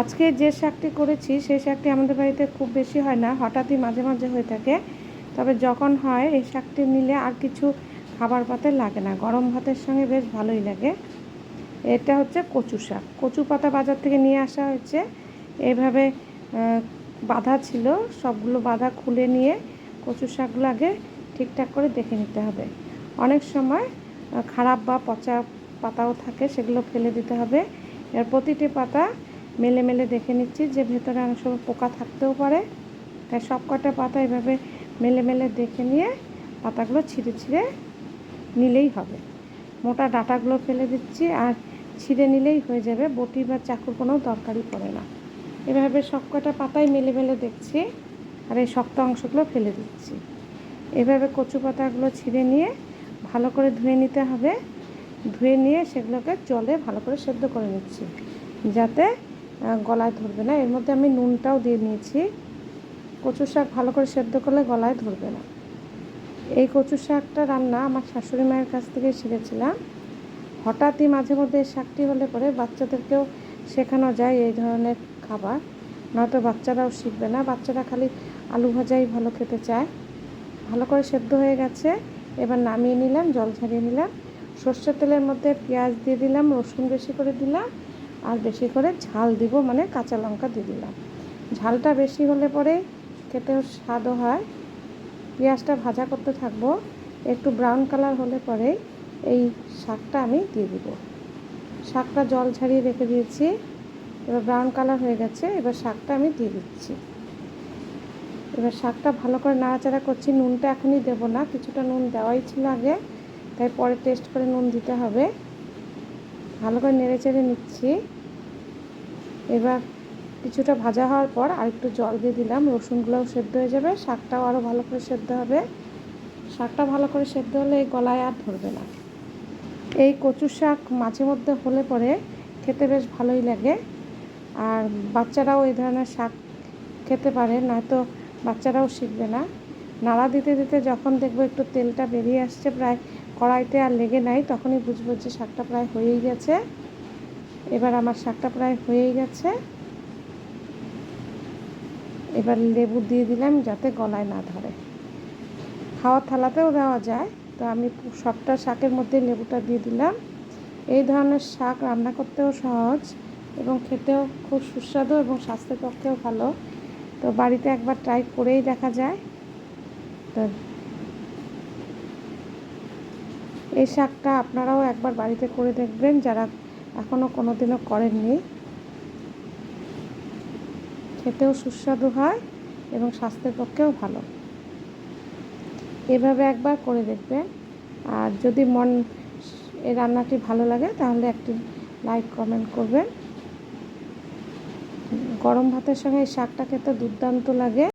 আজকে যে শাকটি করেছি, সেই শাকটি আমাদের বাড়িতে খুব বেশি হয় না, হঠাৎই মাঝে মাঝে হয়ে থাকে। তবে যখন হয়, এই শাকটি নিলে আর কিছু খাবার পাতে লাগে না। গরম ভাতের সঙ্গে বেশ ভালোই লাগে। এটা হচ্ছে কচু শাক। কচু পাতা বাজার থেকে নিয়ে আসা হয়েছে। এইভাবে বাঁধা ছিল। সবগুলো বাঁধা খুলে নিয়ে কচু শাকগুলো আগে ঠিকঠাক করে দেখে নিতে হবে। অনেক সময় খারাপ বা পচা পাতাও থাকে, সেগুলো ফেলে দিতে হবে। এর প্রতিটি পাতা মেলে মেলে দেখে নিচ্ছি যে ভেতরে অনেক সময় পোকা থাকতেও পারে। তাই সব কটা পাতা এভাবে মেলে মেলে দেখে নিয়ে পাতাগুলো ছিঁড়ে ছিঁড়ে নিলেই হবে। মোটা ডাঁটাগুলো ফেলে দিচ্ছি আর ছিঁড়ে নিলেই হয়ে যাবে। বটি বা চাকুর কোনো দরকারই পড়ে না। এভাবে সব কটা পাতাই মেলে মেলে দেখছি আর এই শক্ত অংশগুলো ফেলে দিচ্ছি। এভাবে কচু পাতাগুলো ছিঁড়ে নিয়ে ভালো করে ধুয়ে নিতে হবে। ধুয়ে নিয়ে সেগুলোকে জলে ভালো করে সেদ্ধ করে নিচ্ছি। যাতে গলায় ধরবে না। এর মধ্যে আমি নুনটাও দিয়ে নিয়েছি। কচু শাক ভালো করে সেদ্ধ করলে গলায় ধরবে না। এই কচু শাকটা রান্না আমার শাশুড়ি মায়ের কাছ থেকে শিখেছিলাম। হঠাৎই মাঝে মধ্যে শাকটি হলে পরে বাচ্চাদেরকেও শেখানো যায় এই ধরনের খাবার। নয়তো বাচ্চারাও শিখবে না। বাচ্চারা খালি আলু ভাজাই ভালো খেতে চায়। ভালো করে সেদ্ধ হয়ে গেছে। এবার নামিয়ে নিলাম, জল ঝরিয়ে নিলাম। সর্ষের তেলের মধ্যে পেঁয়াজ দিয়ে দিলাম, রসুন বেশি করে দিলাম। আর বেশি করে ঝাল দিব মানে কাঁচা লঙ্কা দিয়ে দিলাম। ঝালটা বেশি হলে পরে খেতেও স্বাদও হয়। পেঁয়াজটা ভাজা করতে থাকব। একটু ব্রাউন কালার হলে পরে এই শাকটা আমি দিয়ে দিব। শাকটা জল ছাড়িয়ে রেখে দিয়েছি। এবার ব্রাউন কালার হয়ে গেছে, এবার শাকটা আমি দিয়ে দিচ্ছি। এবার শাকটা ভালো করে নাড়াচাড়া করছি। নুনটা এখনই দেবো না, কিছুটা নুন দেওয়াই ছিল আগে, তাই পরে টেস্ট করে নুন দিতে হবে। ভালো করে নেড়ে চেড়ে নিচ্ছি। এবার কিছুটা ভাজা হওয়ার পর আর একটু জল দিয়ে দিলাম। রসুনগুলোও সেদ্ধ হয়ে যাবে, শাকটাও আরও ভালো করে সেদ্ধ হবে। শাকটা ভালো করে সেদ্ধ হলে এই গলায় আর ধরবে না। এই কচু শাক মাঝে মধ্যে হলে পরে খেতে বেশ ভালোই লাগে। আর বাচ্চারাও এই ধরনের শাক খেতে পারে, নয়তো বাচ্চারাও শিখবে না। নাড়া দিতে দিতে যখন দেখব একটু তেলটা বেরিয়ে আসছে প্রায় কড়াইতে আর লেগে নাই, তখনই বুঝব যে শাকটা প্রায় হয়েই গেছে। এবার আমার শাকটা প্রায় হয়েই গেছে। এবার লেবু দিয়ে দিলাম যাতে গলায় না ধরে। খাওয়ার থালাতেও দেওয়া যায়, তো আমি সবটা শাকের মধ্যে লেবুটা দিয়ে দিলাম। এই ধরনের শাক রান্না করতেও সহজ এবং খেতেও খুব সুস্বাদু এবং স্বাস্থ্যের পক্ষেও ভালো। তো বাড়িতে একবার ট্রাই করেই দেখা যায়। তো এই শাকটা আপনারাও একবার বাড়িতে করে দেখবেন, যারা এখনও কোনো দিনও করেননি। খেতেও সুস্বাদু হয় এবং স্বাস্থ্যের পক্ষেও ভালো। এভাবে একবার করে দেখবেন। আর যদি মন এই রান্নাটি ভালো লাগে, তাহলে একটি লাইক, কমেন্ট করবেন। গরম ভাতের সঙ্গে এই শাকটা খেতে দুর্দান্ত লাগে।